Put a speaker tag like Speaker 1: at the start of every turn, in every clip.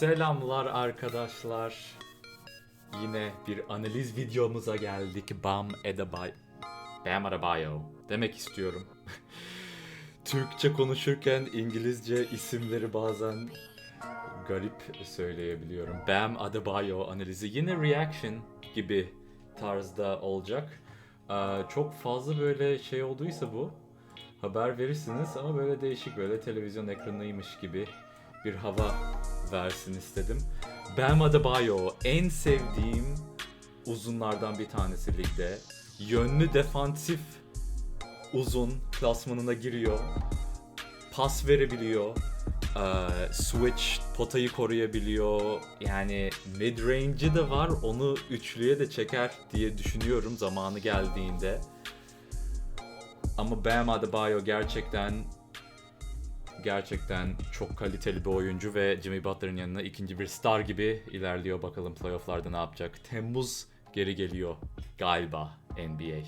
Speaker 1: Selamlar arkadaşlar. Yine bir analiz videomuza geldik. Bam Edabay... Bam Adebayo demek istiyorum. Türkçe konuşurken İngilizce isimleri bazen garip söyleyebiliyorum. Bam Adebayo analizi yine reaction gibi tarzda olacak. Ee, çok fazla böyle şey olduysa bu haber verirsiniz ama böyle değişik böyle televizyon ekranıymış gibi bir hava versin istedim. Bam Adebayo en sevdiğim uzunlardan bir tanesi ligde. Yönlü defansif uzun klasmanına giriyor. Pas verebiliyor. Ee, switch potayı koruyabiliyor. Yani mid range'i de var. Onu üçlüye de çeker diye düşünüyorum zamanı geldiğinde. Ama Bam Adebayo gerçekten gerçekten çok kaliteli bir oyuncu ve Jimmy Butler'ın yanına ikinci bir star gibi ilerliyor. Bakalım playofflarda ne yapacak. Temmuz geri geliyor galiba NBA.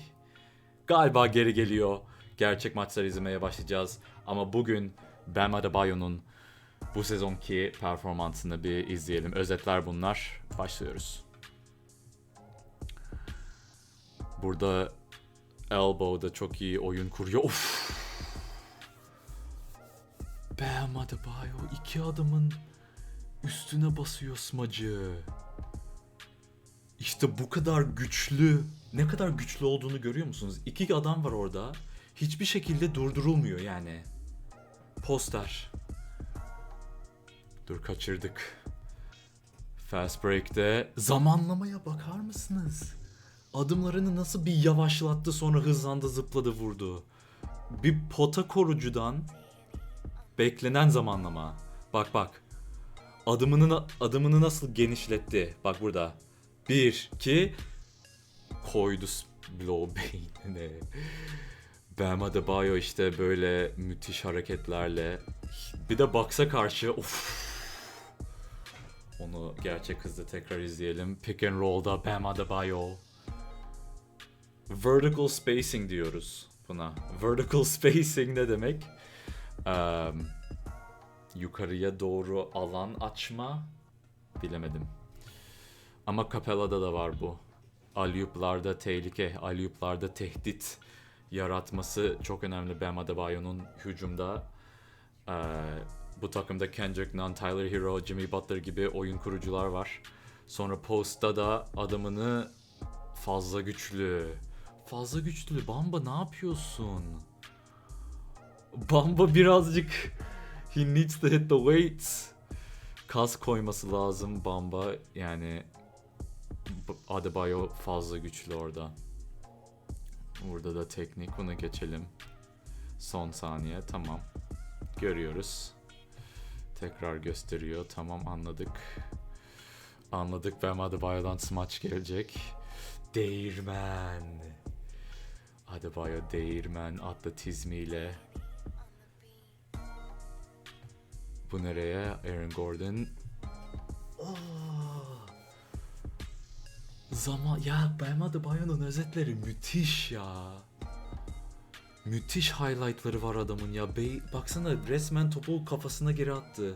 Speaker 1: Galiba geri geliyor. Gerçek maçları izlemeye başlayacağız. Ama bugün Bam Adebayo'nun bu sezonki performansını bir izleyelim. Özetler bunlar. Başlıyoruz. Burada Elbow'da çok iyi oyun kuruyor. Of. Bam Adebayo iki adamın üstüne basıyor smacı. İşte bu kadar güçlü, ne kadar güçlü olduğunu görüyor musunuz? İki adam var orada. Hiçbir şekilde durdurulmuyor yani. Poster. Dur kaçırdık. Fast break'te zamanlamaya bakar mısınız? Adımlarını nasıl bir yavaşlattı sonra hızlandı zıpladı vurdu. Bir pota korucudan beklenen zamanlama. Bak bak. Adımını adımını nasıl genişletti. Bak burada. Bir, iki koydu blow beynine. Bam Adebayo işte böyle müthiş hareketlerle. Bir de baksa karşı of. Onu gerçek hızda tekrar izleyelim. Pick and roll'da Bam Adebayo. Vertical spacing diyoruz buna. Vertical spacing ne demek? Eee, yukarıya doğru alan açma bilemedim. Ama Capella'da da var bu. Alyuplarda tehlike, alyuplarda tehdit yaratması çok önemli Bam Adebayo'nun hücumda. Eee, bu takımda Kendrick Nunn, Tyler Hero, Jimmy Butler gibi oyun kurucular var. Sonra post'ta da adamını fazla güçlü. Fazla güçlü. Bamba ne yapıyorsun? Bamba birazcık he needs to hit the weights. Kas koyması lazım Bamba. Yani Adebayo fazla güçlü orada. Burada da teknik. Bunu geçelim. Son saniye. Tamam. Görüyoruz. Tekrar gösteriyor. Tamam anladık. Anladık. Bam Adebayo'dan smaç gelecek. Değirmen. Adebayo değirmen atletizmiyle. Bu nereye? Aaron Gordon. Aa! Zaman ya Bam Adebayo'nun özetleri müthiş ya. Müthiş highlightları var adamın ya. Bey, baksana resmen topu kafasına geri attı.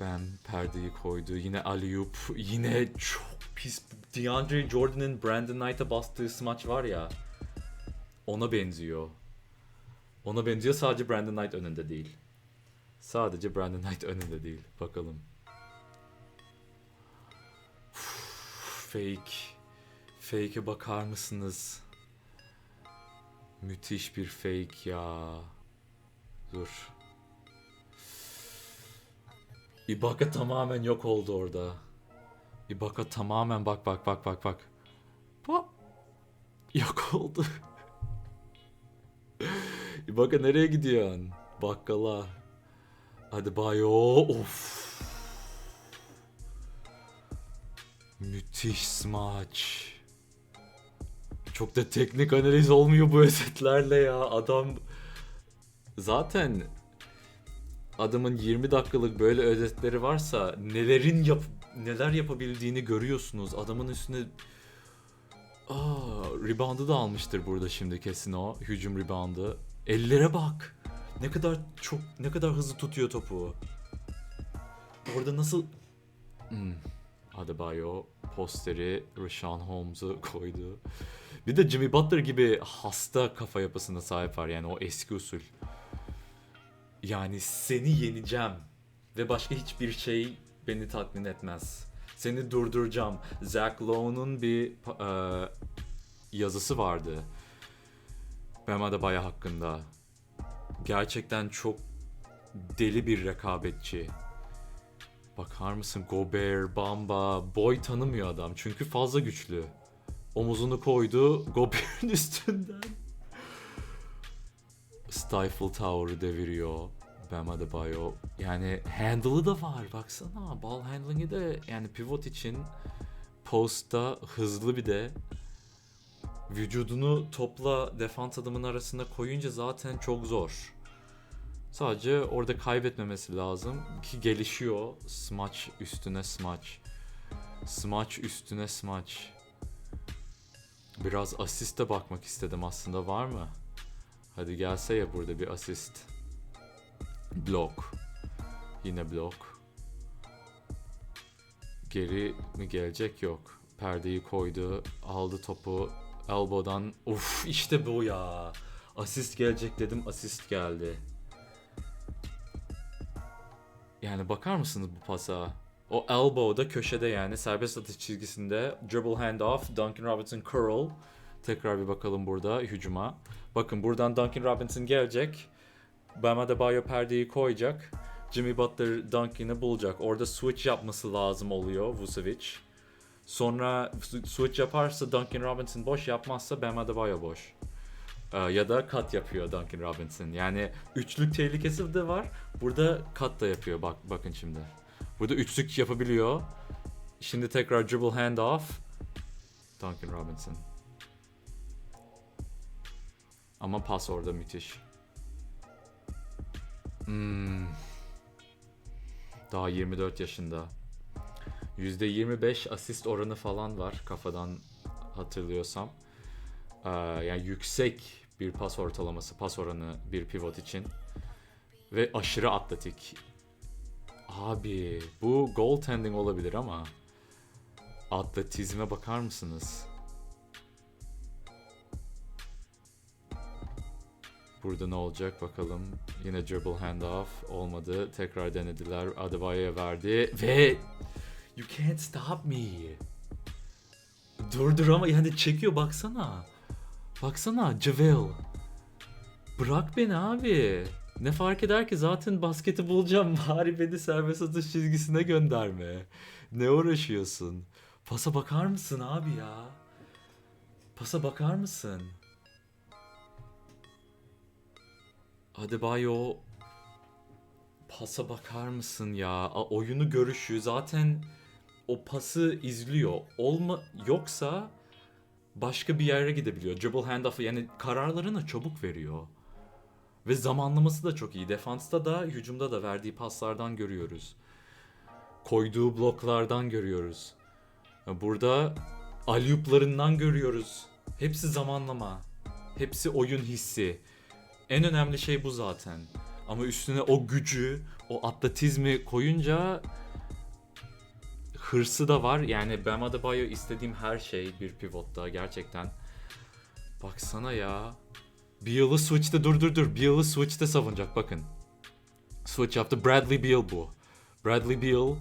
Speaker 1: Bam perdeyi koydu. Yine alley-oop. Yine çok pis. DeAndre Jordan'ın Brandon Knight'a bastığı smaç var ya. Ona benziyor. Ona benziyor sadece Brandon Knight önünde değil. Sadece Brandon Knight önünde değil. Bakalım. Uf, Fake. Fake'e bakar mısınız? Müthiş bir fake ya. Dur. Ibaka tamamen yok oldu orada. Ibaka tamamen bak bak bak bak bak. Hop. Yok oldu. Ibaka nereye gidiyorsun? Bakkala. Hadi bayo. Of. Müthiş smaç. Çok da teknik analiz olmuyor bu özetlerle ya. Adam zaten adamın 20 dakikalık böyle özetleri varsa nelerin yap neler yapabildiğini görüyorsunuz. Adamın üstüne Aa, reboundu da almıştır burada şimdi kesin o. Hücum reboundu. Ellere bak. Ne kadar çok ne kadar hızlı tutuyor topu. Orada nasıl hmm. Adebayo posteri Rashawn Holmes'u koydu. Bir de Jimmy Butler gibi hasta kafa yapısına sahip var yani o eski usul. Yani seni yeneceğim ve başka hiçbir şey beni tatmin etmez. Seni durduracağım. Zach Lowe'nun bir e, yazısı vardı. Bam Adebayo hakkında. Gerçekten çok deli bir rekabetçi. Bakar mısın Gobert, Bamba, Boy tanımıyor adam çünkü fazla güçlü. Omuzunu koydu Gobert'in üstünden. Stifle Tower'ı deviriyor. Bam Adebayo. Yani handle'ı da var baksana. Ball handling'i de yani pivot için post'ta hızlı bir de vücudunu topla defans adımın arasında koyunca zaten çok zor. Sadece orada kaybetmemesi lazım ki gelişiyor. Smaç üstüne smaç. Smaç üstüne smaç. Biraz asiste bakmak istedim aslında var mı? Hadi gelse ya burada bir asist. Blok. Yine blok. Geri mi gelecek yok. Perdeyi koydu. Aldı topu. Elbow'dan. Uf işte bu ya. Asist gelecek dedim asist geldi. Yani bakar mısınız bu pasa? O elbow'da köşede yani serbest atış çizgisinde dribble hand off Duncan Robinson curl. Tekrar bir bakalım burada hücuma. Bakın buradan Duncan Robinson gelecek. Bam Adebayo perdeyi koyacak. Jimmy Butler Duncan'ı bulacak. Orada switch yapması lazım oluyor Vucevic. Sonra switch yaparsa Duncan Robinson boş yapmazsa Bam Adebayo boş. Ee, ya da kat yapıyor Duncan Robinson. Yani üçlük tehlikesi de var. Burada kat da yapıyor. Bak bakın şimdi. Burada üçlük yapabiliyor. Şimdi tekrar dribble hand off. Duncan Robinson. Ama pas orada müthiş. Hmm. Daha 24 yaşında. %25 asist oranı falan var kafadan hatırlıyorsam. Ee, yani yüksek bir pas ortalaması, pas oranı bir pivot için. Ve aşırı atletik. Abi bu goaltending olabilir ama atletizme bakar mısınız? Burada ne olacak bakalım. Yine dribble handoff olmadı. Tekrar denediler. Adebayo'ya verdi ve You can't stop me. Durdur ama yani çekiyor baksana. Baksana Javel. Bırak beni abi. Ne fark eder ki zaten basketi bulacağım. Bari beni serbest atış çizgisine gönderme. Ne uğraşıyorsun? Pasa bakar mısın abi ya? Pasa bakar mısın? Adebayo pasa bakar mısın ya? A, oyunu görüşü zaten o pası izliyor. Olma yoksa başka bir yere gidebiliyor. Dribble handoff'ı yani kararlarını çabuk veriyor. Ve zamanlaması da çok iyi. Defansta da hücumda da verdiği paslardan görüyoruz. Koyduğu bloklardan görüyoruz. Burada alyuplarından görüyoruz. Hepsi zamanlama. Hepsi oyun hissi. En önemli şey bu zaten. Ama üstüne o gücü, o atletizmi koyunca hırsı da var. Yani Bam Adebayo istediğim her şey bir pivotta gerçekten. Baksana ya. Beal'ı switch'te dur dur dur. Beal'ı switch'te savunacak bakın. Switch yaptı. Bradley Beal bu. Bradley Beal.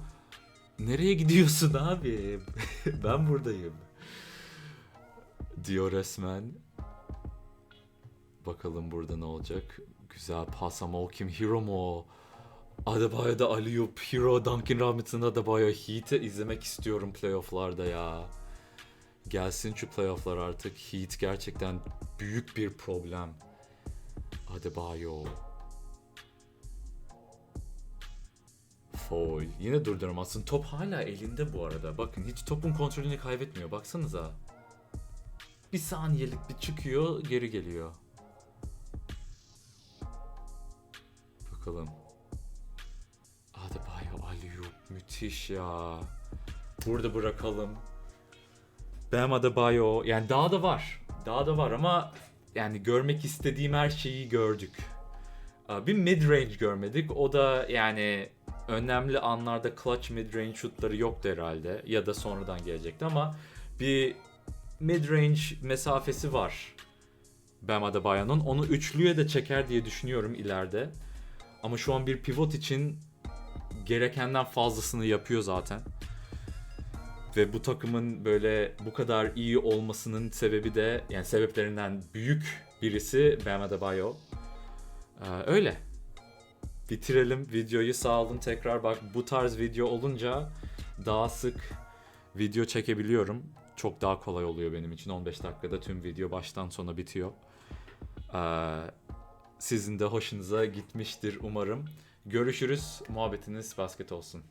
Speaker 1: Nereye gidiyorsun abi? ben buradayım. Diyor resmen. Bakalım burada ne olacak. Güzel pas ama o kim? Hero mu o? Adebayo'da Aliyup, Hero, Duncan Robinson Adebayo Heat'i izlemek istiyorum playofflarda ya. Gelsin şu playofflar artık. Heat gerçekten büyük bir problem. Adebayo. Foul. Yine durduramazsın. Top hala elinde bu arada. Bakın hiç topun kontrolünü kaybetmiyor. Baksanıza. Bir saniyelik bir çıkıyor, geri geliyor. Bakalım. Müthiş ya. Burada bırakalım. Bam Adebayo yani daha da var. Daha da var ama yani görmek istediğim her şeyi gördük. Bir mid range görmedik. O da yani önemli anlarda clutch mid range şutları yoktu herhalde ya da sonradan gelecekti ama bir mid range mesafesi var Bam Adebayo'nun. Onu üçlüye de çeker diye düşünüyorum ileride. Ama şu an bir pivot için gerekenden fazlasını yapıyor zaten. Ve bu takımın böyle bu kadar iyi olmasının sebebi de yani sebeplerinden büyük birisi Bam Adebayo. Ee, öyle. Bitirelim videoyu sağ olun tekrar bak bu tarz video olunca daha sık video çekebiliyorum. Çok daha kolay oluyor benim için 15 dakikada tüm video baştan sona bitiyor. Ee, sizin de hoşunuza gitmiştir umarım. Görüşürüz. Muhabbetiniz basket olsun.